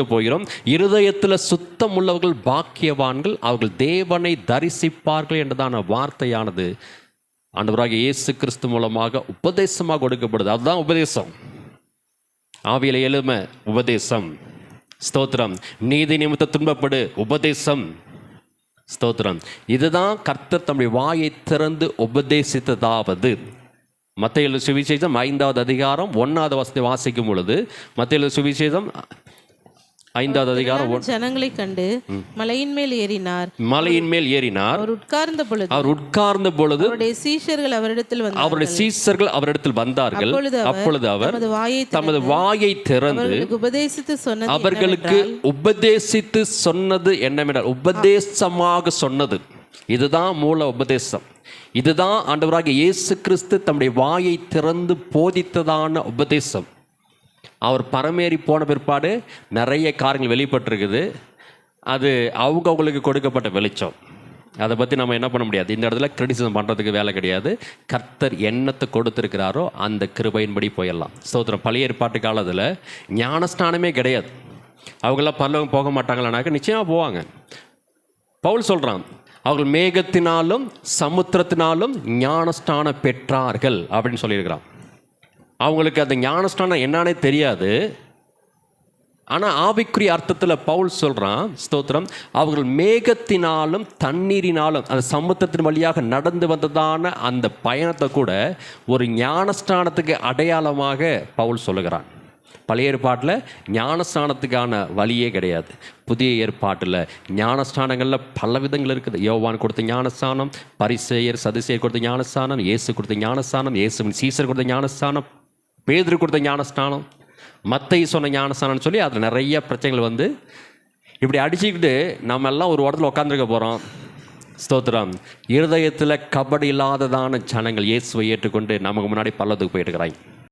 போகிறோம். இருதயத்தில் சுத்தம் உள்ளவர்கள் பாக்கியவான்கள் அவர்கள் தேவனை தரிசிப்பார்கள் என்றதான வார்த்தையானது ஆண்டவராக இயேசு கிறிஸ்து மூலமாக உபதேசமாக கொடுக்கப்படுது. அதுதான் உபதேசம். ஆவியில எழும உபதேசம். ஸ்தோத்திரம். நீதி நிமித்த துன்பப்படு உபதேசம். ஸ்தோத்திரம். இதுதான் கர்த்தர் தம்முடைய வாயை திறந்து உபதேசித்ததாவது. மத்திய சுவிசேஷம் ஐந்தாவது அதிகாரம் ஒன்றாவது வசதி வாசிக்கும் பொழுது மத்திய சுவிசேஷம் ஐந்தாவது அதிகாரம் ஜனங்களை கண்டு மலையின் மேல் ஏறினார். மலையின் மேல் ஏறினார். அவர் உட்கார்ந்த பொழுது அவர் உட்கார்ந்த பொழுது அவருடைய சீஷர்கள் அவரிடத்தில் வந்தார் அவருடைய சீசர்கள் அவரிடத்தில் வந்தார்கள். அப்பொழுது அவர் தமது வாயை திறந்து அவர்களுக்கு உபதேசித்து சொன்னது அவர்களுக்கு உபதேசித்து சொன்னது என்னவென்றால் உபதேசமாக சொன்னது. இதுதான் மூல உபதேசம். இதுதான் ஆண்டவராகிய இயேசு கிறிஸ்து தம்முடைய வாயை திறந்து போதித்ததான உபதேசம். அவர் பரமேறி போன பிற்பாடு நிறைய காரியங்கள் வெளிப்பட்டிருக்குது. அது அவங்க அவங்களுக்கு கொடுக்கப்பட்ட வெளிச்சம். அதை பற்றி நம்ம என்ன பண்ண முடியாது? இந்த இடத்துல கிரிட்டிசிசம் பண்ணுறதுக்கு வேலை கிடையாது. கர்த்தர் என்னத்தை கொடுத்துருக்கிறாரோ அந்த கிருபையின்படி போயிடலாம். ஸ்தோத்திரம். பழைய ஏற்பாட்டு காலத்தில் ஞானஸ்நானமே கிடையாது. அவங்களாம் பல்லவங்க போக மாட்டாங்களானாக்க நிச்சயமாக போவாங்க. பவுல் சொல்கிறான் அவர்கள் மேகத்தினாலும் சமுத்திரத்தினாலும் ஞானஸ்தானம் பெற்றார்கள் அப்படின்னு சொல்லியிருக்கிறான். அவங்களுக்கு அந்த ஞானஸ்நானம் என்னன்னே தெரியாது. ஆனால் ஆவிக்குரிய அர்த்தத்தில் பவுல் சொல்கிறான் ஸ்தோத்திரம் அவர்கள் மேகத்தினாலும் தண்ணீரினாலும் அந்த சமுத்திரத்தின் வழியாக நடந்து வந்ததான அந்த பயணத்தை கூட ஒரு ஞானஸ்நானத்துக்கு அடையாளமாக பவுல் சொல்லுகிறான். பழைய ஏற்பாட்டில் ஞானஸ்நானத்துக்கான வழியே கிடையாது. புதிய ஏற்பாட்டில் ஞானஸ்நானங்களில் பல விதங்கள் இருக்குது. யோவான் கொடுத்த ஞானஸ்தானம் பரிசேயர் சதுசேயர் கொடுத்த ஞானஸ்தானம் இயேசு கொடுத்த ஞானஸ்தானம் இயேசுவின் சீசர் கொடுத்த ஞானஸ்தானம் பேதுரு கொடுத்த ஞானஸ்தானம் மத்தை சொன்ன ஞானஸ்தானம்னு சொல்லி அதில் நிறைய பிரச்சனைகள் வந்து இப்படி அடிச்சுக்கிட்டு நம்ம எல்லாம் ஒரு இடத்துல உட்காந்துருக்க போகிறோம் ஸ்தோத்திரம். இருதயத்தில் கபடி இல்லாததான ஜனங்கள் இயேசுவை ஏற்றுக்கொண்டு நமக்கு முன்னாடி பல்லத்துக்கு போயிட்டு இருக்கிறாங்க